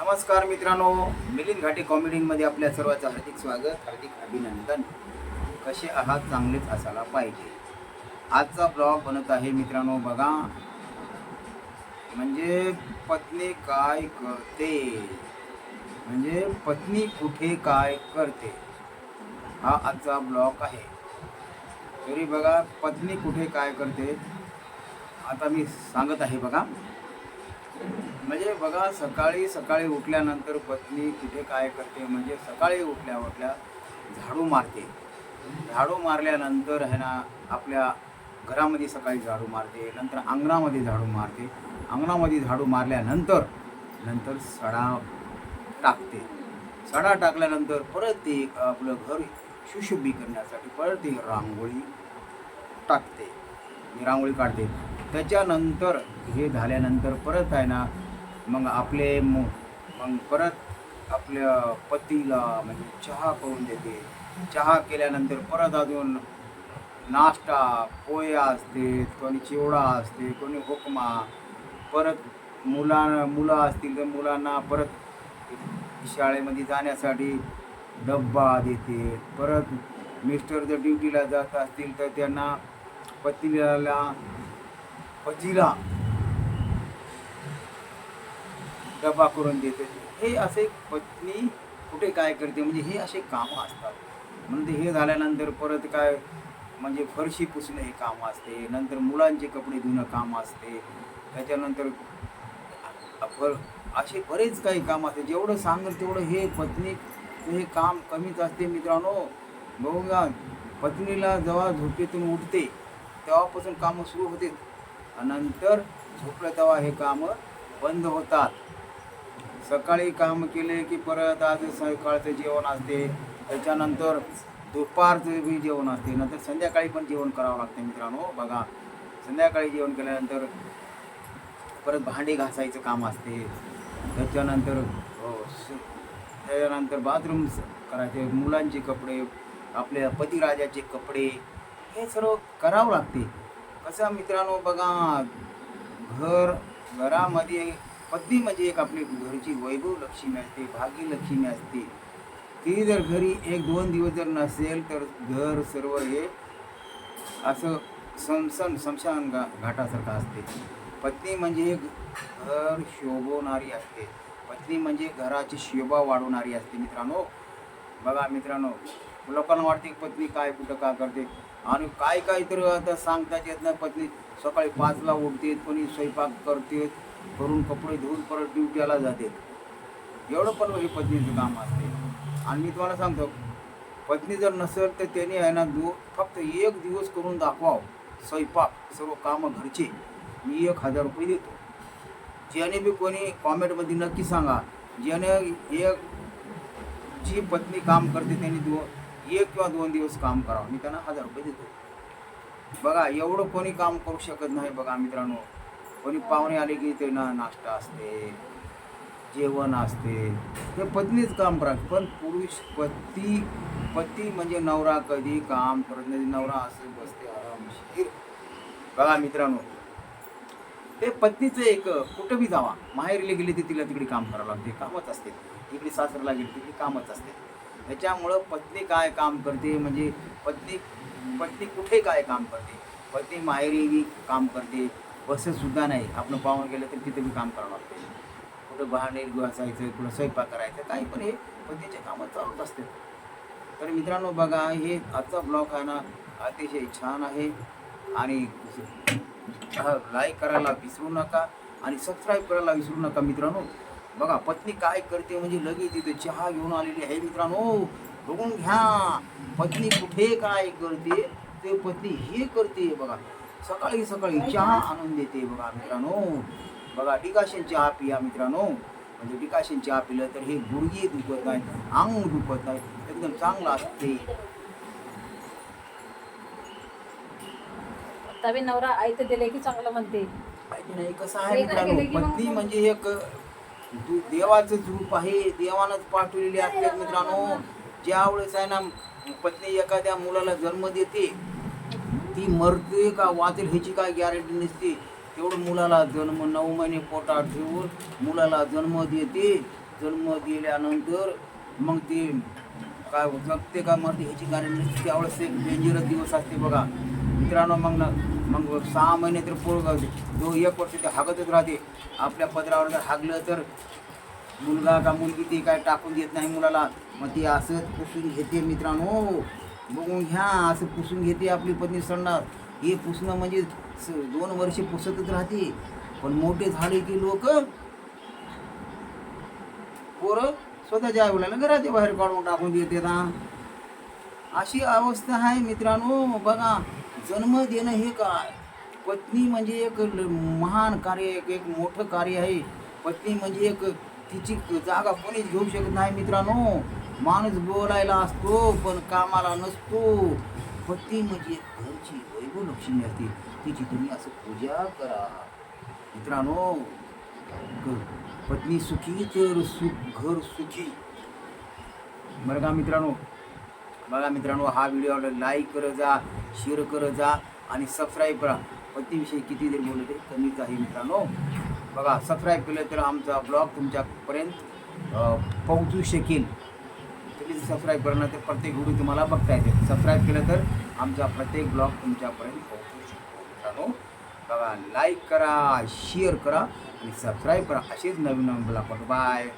नमस्कार मित्रांनो मिलिंद घाटे कॉमेडीमध्ये आपल्या सर्वांचं हार्दिक स्वागत हार्दिक अभिनंदन. कसे आहात? चांगलेच असायला पाहिजे. आजचा ब्लॉग बनत आहे मित्रांनो बघा. म्हणजे पत्नी काय करते? म्हणजे पत्नी कुठे काय करते? हा आजचा ब्लॉग आहे. तरी बघा पत्नी कुठे काय करते? आता मी सांगत आहे बघा. म्हणजे बघा सकाळी सकाळी उठल्यानंतर पत्नी कुठे काय करते म्हणजे सकाळी उठल्या उठल्या झाडू मारते. झाडू मारल्यानंतर आहे ना आपल्या घरामध्ये सकाळी झाडू मारते नंतर अंगणामध्ये झाडू मारते. अंगणामध्ये झाडू मारल्यानंतर नंतर सडा टाकते. सडा टाकल्यानंतर परत ते आपलं घर सुशोभी करण्यासाठी परत ते रांगोळी टाकते. रांगोळी काढते. त्याच्यानंतर हे झाल्यानंतर परत आहे ना मग आपले मु मग परत आपल्या पतीला म्हणजे चहा करून देते. चहा केल्यानंतर परत अजून नाश्ता पोया असते कोणी चिवडा असते कोणी हुकमा परत मुला मुलं असतील तर मुलांना परत शाळेमध्ये जाण्यासाठी डब्बा देते. परत मिस्टर जर ड्युटीला जात असतील तर त्यांना पतीला पतीला डबा करून देते. हे असे पत्नी कुठे काय करते? म्हणजे हे असे कामं असतात. म्हणजे हे झाल्यानंतर परत काय म्हणजे फरशी पुसणं हे काम असते. नंतर मुलांचे कपडे धुणं काम असते. त्याच्यानंतर फर असे बरेच काही काम असते. जेवढं सांगेल तेवढं हे पत्नी हे काम कमीच असते मित्रांनो. बघूया पत्नीला जेव्हा झोपेतून उठते तेव्हापासून कामं सुरू होते. नंतर झोपलं तेव्हा हे कामं बंद होतात. सकाळी काम केले की परत आज सकाळचं जेवण असते. त्याच्यानंतर दुपारचं बी जेवण असते. नंतर संध्याकाळी पण जेवण करावं लागते मित्रांनो. बघा संध्याकाळी जेवण केल्यानंतर परत भांडी घासायचं काम असते. त्याच्यानंतर हो, त्याच्यानंतर बाथरूम करायचे मुलांचे कपडे आपल्या पतिराजाचे कपडे हे सर्व करावं लागते. कसं मित्रांनो बघा घर घरामध्ये पत्नी म्हणजे एक आपली घरची वैभव लक्ष्मी असते भागी लक्ष्मी असते. ती जर घरी एक दोन दिवस जर नसेल तर घर सर्व हे असं समसन समशान घा घाटासारखं असते. पत्नी म्हणजे घर शोभवणारी असते. पत्नी म्हणजे घराची शोभा वाढवणारी असते. मित्रांनो बघा मित्रांनो लोकांना वाटते की पत्नी काय कुठं का करते? आणि काय काय तर आता सांगताच येत नाही. पत्नी सकाळी पाचला उठते कोणी स्वयंपाक करते करून कपडे धुवून परत ड्युटीला जाते. एवढं पण हे पत्नीचं काम असते. आणि मी तुम्हाला सांगतो पत्नी जर नसेल तर त्याने आहे ना दो फक्त एक दिवस करून दाखवावं. स्वयंपाक सर्व कामं घरचे. मी एक हजार रुपये देतो. ज्याने बी कोणी कॉमेंटमध्ये नक्की सांगा. ज्याने एक जी पत्नी काम करते त्यांनी दो एक किंवा दोन दिवस काम करावं. मी त्यांना हजार रुपये देतो. बघा एवढं कोणी काम करू शकत नाही बघा मित्रांनो. कोणी पाहुणे आले की ते ना नाश्ता असते जेवण असते. हे पत्नीच काम करा पण पुरुष पती पती म्हणजे नवरा कधी काम करत नाही. नवरा असे बसते आरामशीर बघा मित्रांनो ते पत्नीचं एक कुठं बी जावा. माहेरले गेली तर तिला तिकडे काम करावं लागते. कामच असते. इकडे सासरला गेले तिकडे कामच असते. त्याच्यामुळं पत्नी काय काम करते? म्हणजे पत्नी पत्नी कुठे काय काम करते? पत्नी माहेरी काम करते. बसेससुद्धा नाही. आपण पाहून गेलं तर तिथे मी काम करावं लागते. कुठं भांडे घासायचं कुठं स्वयंपाक करायचं काही पण हे पत्नीचे कामं चालूच असते तर मित्रांनो बघा हे आजचा ब्लॉग आहे ना अतिशय छान आहे. आणि लाईक करायला विसरू नका आणि सबस्क्राईब करायला विसरू नका मित्रांनो. बघा पत्नी काय करते म्हणजे लगेच तिथे चहा घेऊन आलेली आहे मित्रांनो. बघून घ्या. पत्नी कुठे काय करते? ते पत्नी हे करते बघा. सकाळी सकाळी चहा आणून देते बघा मित्रांनो. बघा डिकाशन चहा पिया मित्रांनो. म्हणजे डिकाशन चहा पिलं तर हे गुडघे दुखत नाही अंग दुखत नाही एकदम चांगलं असते. तवी नवरा आयत दिले की चांगलं म्हणते. माहिती नाही कसं आहे मित्रांनो पत्नी म्हणजे एक दु- देवाचं रूप आहे देवानंच पाठवलेली असते मित्रांनो. ज्या वेळेस आहे ना पत्नी एखाद्या मुलाला जन्म देते ती मरते का? वाचेल ह्याची काय गॅरंटी नसते. तेवढं मुलाला जन्म नऊ महिने पोटात ठेवून मुलाला जन्म देते. जन्म दिल्यानंतर मग ते काय जगते का मरते ह्याची गॅरंटी नसते. त्यावेळेस एक डेंजरस दिवस असते बघा. मित्रांनो मग ना मग सहा महिने तर पोर दो. एक वर्ष ते हागतच राहते. आपल्या पदरावर जर हागलं तर मुलगा का मुलगी ते काय टाकून देत नाही मुलाला? मग ती असंच पुसून घेते मित्रांनो. बघून घ्या असं पुसून घेते आपली पत्नी संडास हे पुसणं म्हणजे दोन वर्षे पुसतच राहते. पण मोठे झाले की लोक पोरं स्वतःच्या आईवडिलांना घराच्या बाहेर काढून टाकून देते ना अशी अवस्था आहे मित्रांनो. बघा जन्म देणं हे काय? पत्नी म्हणजे एक महान कार्य एक एक मोठं कार्य आहे. पत्नी म्हणजे एक तिची जागा कोणीच घेऊ शकत नाही मित्रांनो. माणूस बोलायला असतो पण कामाला नसतो. पती म्हणजे घरची वैभव लक्ष्मी असते. तिची तुम्ही असं पूजा करा. मित्रांनो पत्नी सुखी तर सुख घर सुखी. बरं का मित्रांनो? बघा मित्रांनो हा व्हिडिओ लाईक करत जा शेअर करत जा आणि सबस्क्राईब करा. पत्नीविषयी किती जरी बोलले कमीच आहे मित्रांनो. बघा सबस्क्राईब केलं तर आमचा ब्लॉग तुमच्यापर्यंत पोहोचू शकेल. तुम्ही सबस्क्राईब करा तर प्रत्येक व्हिडिओ तुम्हाला बघता येते. सबस्क्राईब केलं तर आमचा प्रत्येक ब्लॉग तुमच्यापर्यंत पोहोचू शकतो. मित्रांनो बघा लाईक करा शेअर करा आणि सबस्क्राईब करा. असेच नवीन नवीन ब्लॉग बाय